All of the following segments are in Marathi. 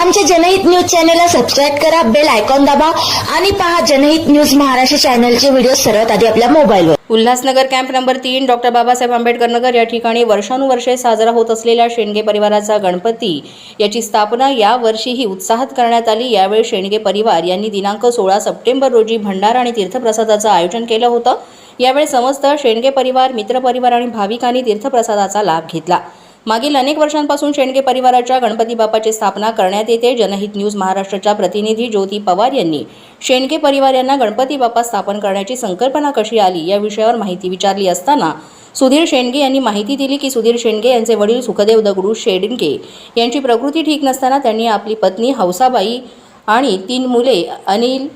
आमच्या जनहित न्यूज चॅनलला सबस्क्राईब करा बेल आयकॉन दाबा आणि पहा जनहित न्यूज महाराष्ट्र चॅनलचे व्हिडिओ सर्वात आधी आपल्या मोबाईलवर. उल्हासनगर कॅम्प नंबर तीन डॉक्टर बाबासाहेब आंबेडकर नगर या ठिकाणी वर्षानुवर्षे साजरा होत असलेल्या शेंडगे परिवाराचा गणपती. याची स्थापना यावर्षीही उत्साहात करण्यात आली. यावेळी शेंडगे परिवार यांनी दिनांक सोळा सप्टेंबर रोजी भंडारा आणि तीर्थप्रसादाचं आयोजन केलं होतं. यावेळी समस्त शेंडगे परिवार मित्रपरिवार आणि भाविकांनी तीर्थप्रसादाचा लाभ घेतला. मागील अनेक वर्षांपासून शेंडगे परिवाराच्या गणपती बाप्पाची स्थापना करण्यात येते. जनहित न्यूज महाराष्ट्राच्या प्रतिनिधी ज्योती पवार यांनी शेंडगे परिवार यांना गणपती बाप्पा स्थापन करण्याची संकल्पना कशी आली या विषयावर माहिती विचारली असताना सुधीर शेंडगे यांनी माहिती दिली की सुधीर शेंडगे यांचे वडील सुखदेव दगडू शेंडगे यांची प्रकृती ठीक नसताना त्यांनी आपली पत्नी हौसाबाई आणि तीन मुले अनिल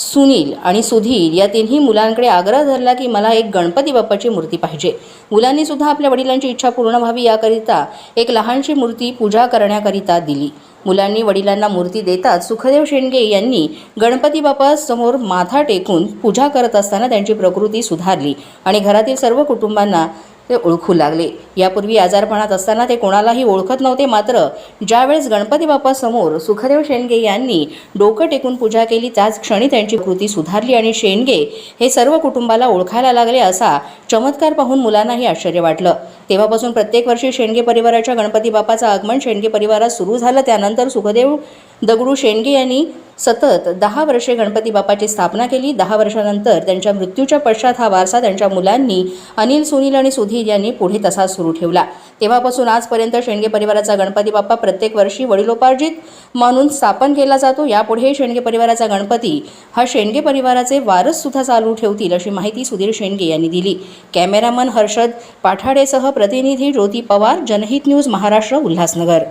सुनील आणि सुधीर या तिन्ही मुलांकडे आग्रह धरला की मला एक गणपती बाप्पाची मूर्ती पाहिजे. मुलांनी सुद्धा आपल्या वडिलांची इच्छा पूर्ण व्हावी याकरिता एक लहानशी मूर्ती पूजा करण्याकरिता दिली. मुलांनी वडिलांना मूर्ती देताच सुखदेव शेंडगे यांनी गणपती बाप्पासमोर माथा टेकून पूजा करत असताना त्यांची प्रकृती सुधारली आणि घरातील सर्व कुटुंबांना ते ओळखू लागले. यापूर्वी आजारपणात असताना ते कोणालाही ओळखत नव्हते मात्र ज्यावेळेस गणपती बाप्पासमोर सुखदेव शेंडगे यांनी डोकं टेकून पूजा केली त्याच क्षणी त्यांची कृती सुधारली आणि शेंडगे हे सर्व कुटुंबाला ओळखायला लागले असा चमत्कार पाहून मुलांनाही आश्चर्य वाटलं. तेव्हापासून प्रत्येक वर्षी शेंडगे परिवाराच्या गणपती बाप्पाचं आगमन शेंडगे परिवारात सुरू झालं. त्यानंतर सुखदेव दगडू शेंडगे यांनी सतत दहा वर्षे गणपती बाप्पाची स्थापना केली. दहा वर्षानंतर त्यांच्या मृत्यूच्या पश्चात हा वारसा त्यांच्या मुलांनी अनिल सुनील आणि सुधीर यांनी पुढे तसाच सुरू ठेवला. तेव्हापासून आजपर्यंत शेंडगे परिवाराचा गणपती बाप्पा प्रत्येक वर्षी वडिलोपार्जित म्हणून स्थापन केला जातो. यापुढे शेंडगे परिवाराचा गणपती हा शेंडगे परिवाराचे वारस सुद्धा चालू ठेवतील अशी माहिती सुधीर शेंडगे यांनी दिली. कॅमेरामन हर्षद पाठाडेसह प्रतिनिधी ज्योती पवार जनहित न्यूज महाराष्ट्र उल्हासनगर.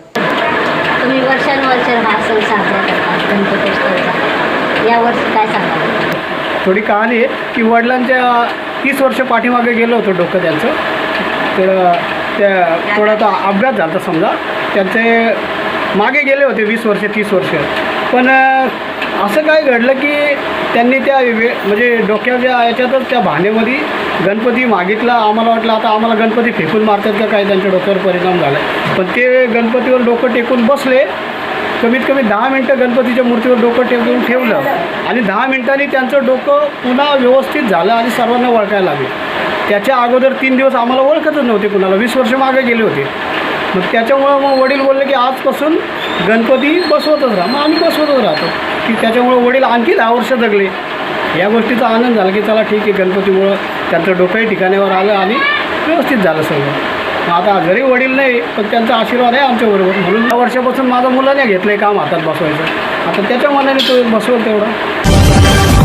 तुम्ही वर्षानुवर्ष हा सण साजरा करता गणपतीोत्सवचा यावर्षी काय सांगा थोडी कहाणी आहे की वडिलांच्या तीस वर्ष पाठीमागे गेलो होतो डोकं त्यांचं. तर त्या थोडासा अपघात झाला होता समजा. त्यांचे मागे गेले होते वीस वर्ष तीस वर्ष. पण असं काय घडलं की त्यांनी त्या वे म्हणजे डोक्याच्या याच्यातच त्या भांडेमध्ये गणपती मागितला. आम्हाला वाटलं आता आम्हाला गणपती फेकून मारतात का काय? त्यांच्या डोक्यावर परिणाम झाला पण ते गणपतीवर डोकं टेकून बसले कमीत कमी दहा मिनटं गणपतीच्या मूर्तीवर डोकं टेकून ठेवलं आणि दहा मिनिटांनी त्यांचं डोकं पुन्हा व्यवस्थित झालं आणि सर्वांना ओळखायला लागले. त्याच्या अगोदर तीन दिवस आम्हाला ओळखतच नव्हते कुणाला वीस वर्ष मागे गेले होते. मग त्याच्यामुळं मग वडील बोलले की आजपासून गणपती बसवतच राहा. मग आम्ही बसवतच राहतो. की त्याच्यामुळं वडील आणखी दहा वर्ष जगले. या गोष्टीचा आनंद झाला की चला ठीक आहे गणपतीमुळं त्यांचं डोकंही ठिकाणावर आलं आणि व्यवस्थित झालं सगळं. आता जरी वडील नाही पण त्यांचा आशीर्वाद आहे आमच्याबरोबर म्हणून या वर्षापासून माझ्या मुलाने घेतलं आहे काम हातात बसवायचं. आता त्याच्या मनाने तो बसवेल तेवढं.